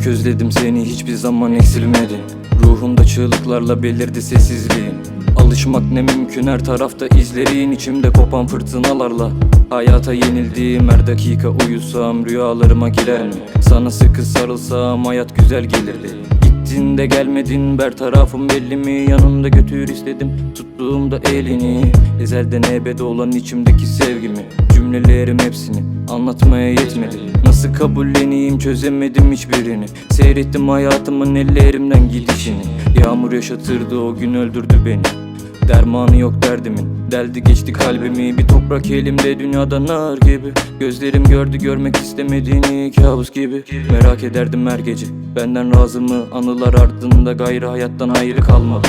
Çok özledim seni hiçbir zaman eksilmedin Ruhumda çığlıklarla belirdi sessizliğin Alışmak ne mümkün her tarafta izlerin içimde kopan fırtınalarla. Hayata yenildiğim her dakika uyusam rüyalarıma girer mi? Sana sıkı sarılsam hayat güzel gelirdi. Gittin de gelmedin ber tarafım belli mi? Yanımda götür istedim tuttuğumda elini. Ezelden ebede olan içimdeki sevgimi Cümlelerim hepsini anlatmaya yetmedi. Nasıl kabulleneyim çözemedim hiçbirini. Seyrettim hayatımın ellerimden gidişini. Yağmur yaşatırdı o gün öldürdü beni. Dermanı yok derdimin. Deldi geçti kalbimi. Bir toprak elimde dünyada nar gibi. Gözlerim gördü görmek istemediğini kabus gibi. Merak ederdim her gece. Benden razı mı? Anılar ardında gayrı hayattan ayrı kalmadı.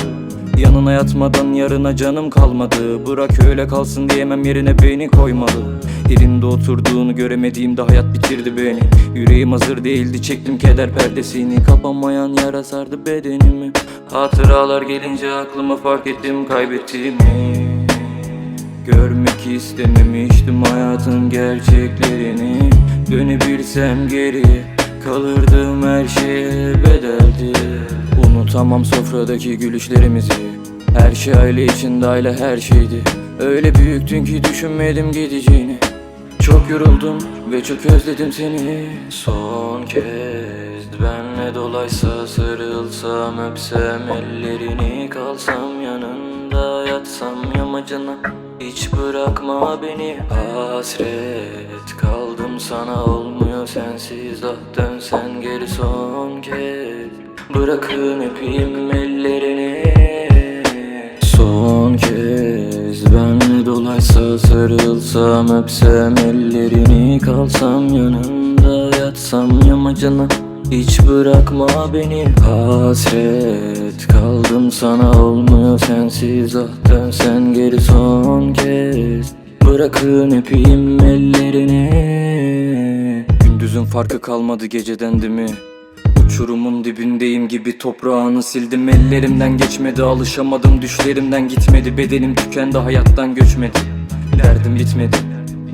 Yanına yatmadan yarına canım kalmadı. Bırak öyle kalsın diyemem yerine beni koymalı Elinde oturduğunu göremediğimde hayat bitirdi beni. Yüreğim hazır değildi çektim keder perdesini. Kapanmayan yara sardı bedenimi. Hatıralar gelince aklıma fark ettim kaybettiğimi. Görmek istememiştim hayatın gerçeklerini. Dönebilsem geri kalırdım her şeye bedeldi. Unutamam sofradaki gülüşlerimizi. Her şey aile içinde aile her şeydi. Öyle büyüktün ki düşünmedim gideceğini yoruldum ve çok özledim seni. Son kez benle dolaysa sarılsam öpsem ellerini Kalsam yanında yatsam yamacına Hiç bırakma beni. Hasret Kaldım sana olmuyor sensiz. Ah dönsen geri son kez. Bırakın öpeyim ellerini sarılsam öpsem ellerini Kalsam yanında yatsam yamacına hiç bırakma beni. Hasret Kaldım sana olmuyor sensiz. Ah dönsen geri son kez. Bırakın öpeyim ellerini. Gündüzün farkı kalmadı geceden değil mi? Uçurumun dibindeyim gibi toprağını sildim. Ellerimden geçmedi alışamadım. Düşlerimden gitmedi Bedenim tükendi hayattan göçmedi Derdim bitmedi.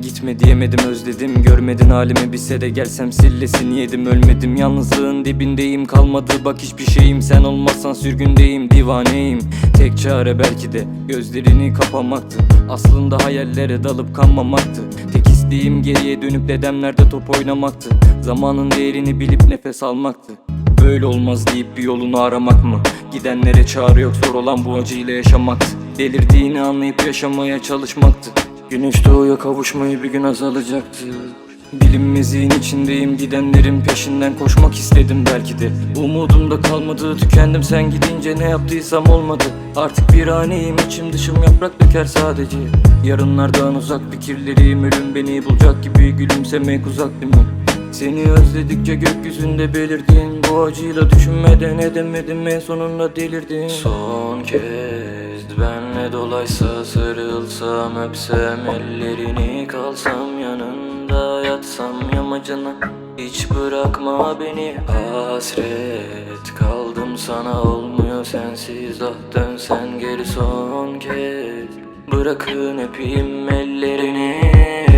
Gitme diyemedim özledim. Görmedin halimi bilse de gelsem sillesin yedim Ölmedim. Yalnızlığın dibindeyim Kalmadı bak hiçbir şeyim. Sen olmazsan sürgündeyim divaneyim. Tek çare belki de gözlerini kapamaktı. Aslında hayallere dalıp kanmamaktı. Tek isteğim geriye dönüp dedemlerde top oynamaktı. Zamanın değerini bilip nefes almaktı. Böyle olmaz deyip bir yolunu aramak mı? Gidenlere çağrı yok zor olan bu acıyla yaşamaktı. Delirdiğini anlayıp yaşamaya çalışmaktı Güneş doğuya kavuşmayı bir gün azalacaktı. Bilinmezliğin içindeyim gidenlerin peşinden koşmak istedim belki de. Umudum da kalmadı tükendim sen gidince ne yaptıysam olmadı. Artık bir aneyim içim dışım yaprak döker sadece. Yarınlardan uzak fikirlerim ölüm beni bulacak gibi gülümsemek uzak değil mi? Seni özledikçe gökyüzünde belirdin Bu acıyla düşünmeden edemedim en sonunda delirdin Son kez benle dolaysa sarılsam öpsem ellerini Kalsam yanında yatsam yamacına. Hiç bırakma beni hasret Kaldım sana. Olmuyor sensiz ah dönsen geri son kez. Bırakın öpeyim ellerini